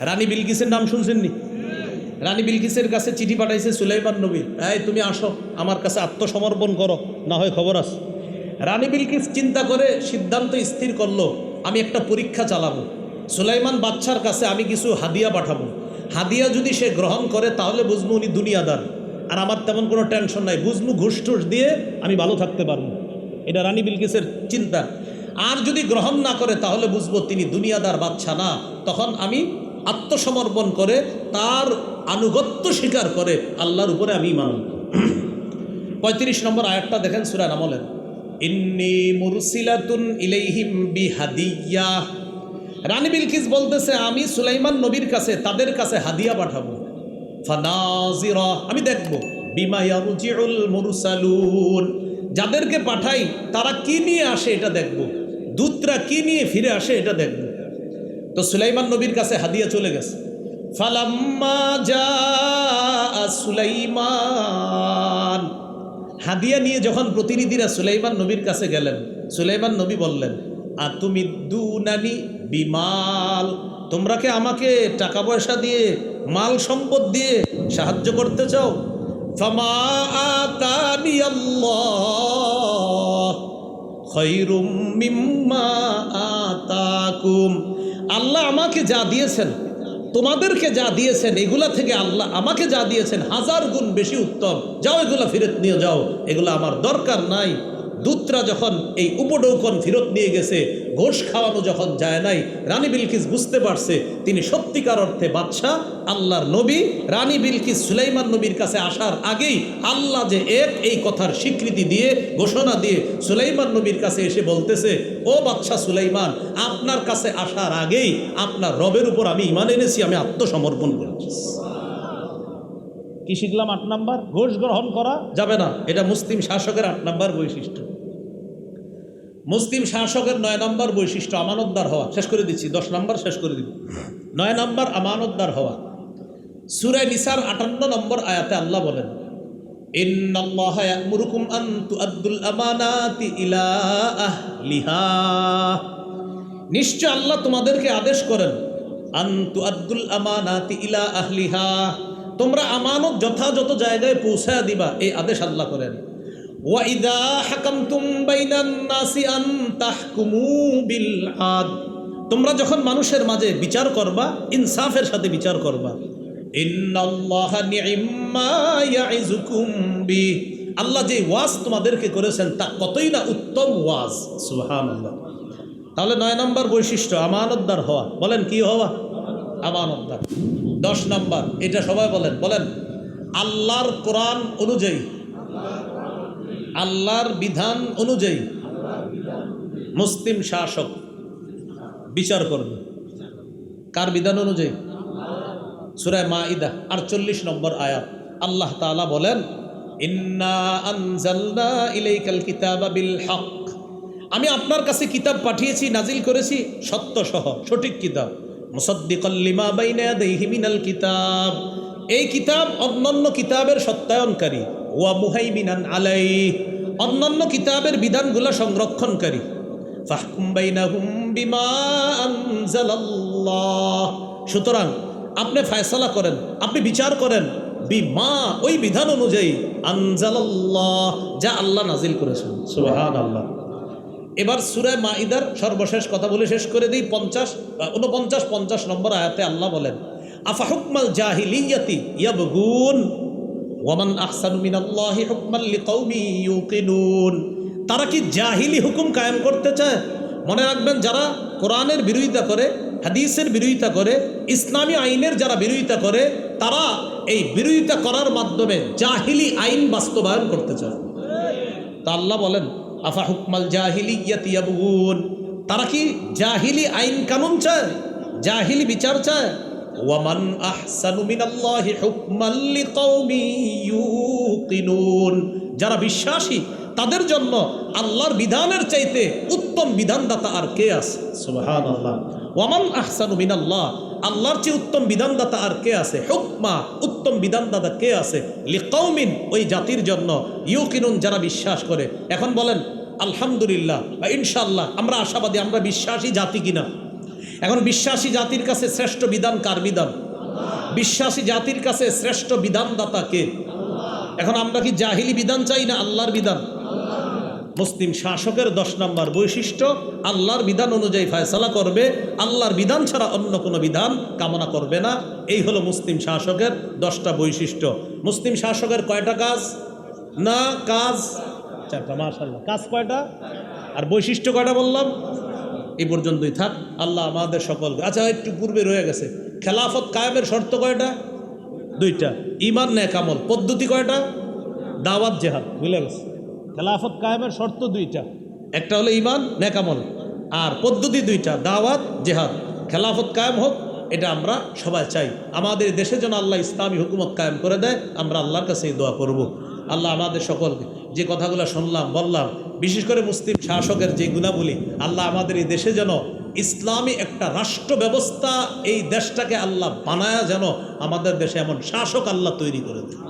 রানী বিলকিসের নাম শুনছেননি? রানী বিলকিসের কাছে চিঠি পাঠাইছে সুলাইমান নবী। এই, তুমি আসো, আমার কাছে আত্মসমর্পণ করো, না হয় খবর আস রানী বিলকিস চিন্তা করে সিদ্ধান্ত স্থির করল, আমি একটা পরীক্ষা চালাবো। সুলাইমান বাচ্চার কাছে আমি কিছু হাদিয়া পাঠাবো। হাদিয়া যদি সে গ্রহণ করে, তাহলে বুঝব উনি দুনিয়াদার। আর আমার তেমন কোনো টেনশন নাই, বুঝব ঘুষ টুস দিয়ে আমি ভালো থাকতে পারব। এটা রানী বিলকিসের চিন্তা। আর যদি গ্রহণ না করে, তাহলে বুঝব তিনি দুনিয়াদার বাচ্চা না, তখন আমি আত্মসমর্পণ করে, তার আনুগত্য স্বীকার করে আল্লাহর উপরে আমি মানব পঁয়ত্রিশ নম্বর আয়াতটা দেখেন সুরান আমলেন ইন্নি মুরসিলাতুন ইলাইহিম বিহাদিয়া। রানী বিলকিস বলতেছে, আমি সুলাইমান নবীর কাছে, তাদের কাছে হাদিয়া পাঠাবো। ফানাজিরা, আমি দেখব। বিমা ইয়ারজিউল মুরসালুন। যাদেরকে পাঠাই, তারা কি নিয়ে আসে এটা দেখব। দূতরা কি নিয়ে ফিরে আসে এটা দেখব। তো সুলাইমান নবীর কাছে হাদিয়া চলে গেছে। ফালাম্মা যা সুলাইমান। হাদিয়া নিয়ে যখন প্রতিনিধিরা সুলাইমান নবীর কাছে গেলেন, সুলাইমান নবী বললেন আর তুমি দুনানি বিমাল? তোমরা কি আমাকে টাকা পয়সা দিয়ে, মাল সম্পদ দিয়ে সাহায্য করতে চাও? ফামা আতাকুম। আল্লাহ আমাকে যা দিয়েছেন, তোমাদেরকে যা দিয়েছেন, এগুলা থেকে আল্লাহ আমাকে যা দিয়েছেন, হাজার গুণ বেশি উত্তম। যাও এগুলো ফেরত নিয়ে যাও। এগুলো আমার দরকার নাই। দূতরা যখন এই উপডৌকন ফেরত নিয়ে গেছে ঘোষ খাওয়ানো যখন যায় নাই রানী বিলকিস বুঝতে পারছে তিনি সত্যিকার অর্থে বাদশাহ আল্লাহর নবী। রানী বিলকিস সুলাইমান নবীর কাছে আসার আগেই আল্লাহ যে এক এই কথার স্বীকৃতি দিয়ে ঘোষণা দিয়ে সুলাইমান নবীর কাছে এসে বলতেছে ও বাদশাহ সুলাইমান আপনার কাছে আসার আগেই আপনার রবের উপর আমি ইমান এনেছি আমি আত্মসমর্পণ করেছি। কি শিখলাম? আট নাম্বার? ঘোষ গ্রহণ করা যাবে না। এটা মুসলিম শাসকের আট নাম্বার বৈশিষ্ট্য। মুসলিম শাসকের নয় নম্বর বৈশিষ্ট্য আমানতদার হওয়া। শেষ করে দিচ্ছি, দশ নম্বর শেষ করে দিব। নয় নম্বর আমানতদার হওয়া। সুরায় নিসার আটান্ন নম্বর আয়াতে আল্লাহ বলেন নিশ্চয় আল্লাহ তোমাদেরকে আদেশ করেন, আন তুআদ্দুল আমানাতি ইলা আহলিহা। তোমরা আমানত যথাযথ জায়গায় পৌঁছায় দিবা, এই আদেশ আল্লাহ করেন। ওয়াইদা তোমরা যখন মানুষের মাঝে বিচার করবা, ইনসাফের সাথে বিচার করবা। আল্লাহ যে ওয়াজ তোমাদেরকে করেছেন, তা কতই না উত্তম ওয়াজ। সুবহানাল্লাহ। তাহলে নয় নম্বর বৈশিষ্ট্য, আমানতদার হওয়া। বলেন কি হওয়া? আমানতদার। দশ নম্বর, এটা সবাই বলেন। বলেন, আল্লাহর কোরআন অনুযায়ী আল্লাহর বিধান অনুযায়ী মুসলিম শাসক বিচার করবে। কার বিধান অনুযায়ী? সুরায় মা ইদা আটচল্লিশ নম্বর আয়াত। আল্লাহ তাআলা বলেন আমি আপনার কাছে কিতাব পাঠিয়েছি, নাজিল করেছি, সত্য সহ, সঠিক কিতাব। মুসাদ্দিকাল লিমা বাইনা ইয়াদাইহি মিনাল কিতাব। এই কিতাব অন্যান্য কিতাবের সত্যায়নকারী। ওয়া মুহাইমিনান আলাই অন্যান্য কিতাবের বিধানগুলো সংরক্ষণকারী। ফাহকুম বাইনাহুম বিমা আনজালাল্লাহ। সুতরাং আপনি ফয়সালা করেন আপনি বিচার করেন বিমা ওই বিধান অনুযায়ী আনজালাল্লাহ যা আল্লাহ নাজিল করেছেন। সুবহানাল্লাহ। এবার সুরায় মাইদার সর্বশেষ কথা বলে শেষ করে দিই পঞ্চাশ উনপঞ্চাশ পঞ্চাশ নম্বর আয়াতে আল্লাহ বলেন আফাহুকমাল জাহিলিয়াতি ইয়াবগুন? ওয়ামান আহসানু মিনাল্লাহি হুকমান লিকাউমি ইউকিনুন। তারা কি জাহিলি হুকুম কায়েম করতে চায়? মনে রাখবেন, যারা কোরআনের বিরোধিতা করে, হাদিসের বিরোধিতা করে, ইসলামী আইনের যারা বিরোধিতা করে, তারা এই বিরোধিতা করার মাধ্যমে জাহিলি আইন বাস্তবায়ন করতে চায়। তা আল্লাহ বলেন, আফা হুকমাল জাহিলি ইয়াতিয়াবুন তারা কি জাহিলি আইন কানুন চায়? জাহিলি বিচার চায়? ওয়ামান আহসানু মিনাল্লাহি হুকমান লিকাউমি ইউকিনুন। যারা বিশ্বাসী, তাদের জন্য আল্লাহর বিধানের চাইতে উত্তম বিধানদাতা আর কে আছে? সুবহানাল্লাহ। ওয়ামান আহসানু মিনাল্লাহ, আল্লাহর চেয়ে উত্তম বিধানদাতা আর কে আছে? হুকমা, উত্তম বিধানদাতা কে আছে? লিকৌমিন ওই জাতির জন্য ইউকিনুন যারা বিশ্বাস করে। এখন বলেন, আলহামদুলিল্লাহ বা ইনশাল্লাহ আমরা আশাবাদী, আমরা বিশ্বাসী জাতি কিনা? এখন বিশ্বাসী জাতির কাছে শ্রেষ্ঠ বিধান কার বিধান? বিশ্বাসী জাতির কাছে শ্রেষ্ঠ বিধানদাতা কে? এখন আমরা কি জাহিলি বিধান চাই না আল্লাহর বিধান? মুসলিম শাসকের দশ নম্বর বৈশিষ্ট্য, আল্লাহর বিধান অনুযায়ী ফয়সালা করবে, আল্লাহর বিধান ছাড়া অন্য কোনো বিধান কামনা করবে না। এই হলো মুসলিম শাসকের দশটা বৈশিষ্ট্য। মুসলিম শাসকের কয়টা কাজ? না, কাজ? চারটা মাশাল্লাহ কাজ কয়টা? আর বৈশিষ্ট্য কয়টা বললাম? এই পর্যন্তই থাক। আল্লাহ আমাদের সকলকে আচ্ছা একটু পূর্বে রয়ে গেছে। খেলাফত কায়েমের শর্ত কয়টা? দুইটা। ইমান নেকামল পদ্ধতি কয়টা? দাওয়াত, জেহাদ। ভুলে গেছে? খেলাফত কায়েমের শর্ত দুইটা। একটা হলো ইমান নেকামল আর পদ্ধতি দুইটা, দাওয়াত, জেহাদ। খেলাফত কায়েম হোক, এটা আমরা সবাই চাই। আমাদের দেশে যেন আল্লাহ ইসলামী হুকুমত কায়েম করে দেয়, আমরা আল্লাহর কাছে দোয়া করব। আল্লাহ আমাদের সকলকে যে কথাগুলো শুনলাম, বললাম, বিশেষ করে মুসলিম শাসকের যে গুণাবলী, আল্লাহ আমাদের এই দেশে যেন ইসলামী একটা রাষ্ট্র ব্যবস্থা এই দেশটাকে আল্লাহ বানায় যেন আমাদের দেশে এমন শাসক আল্লাহ তৈরি করে দেয়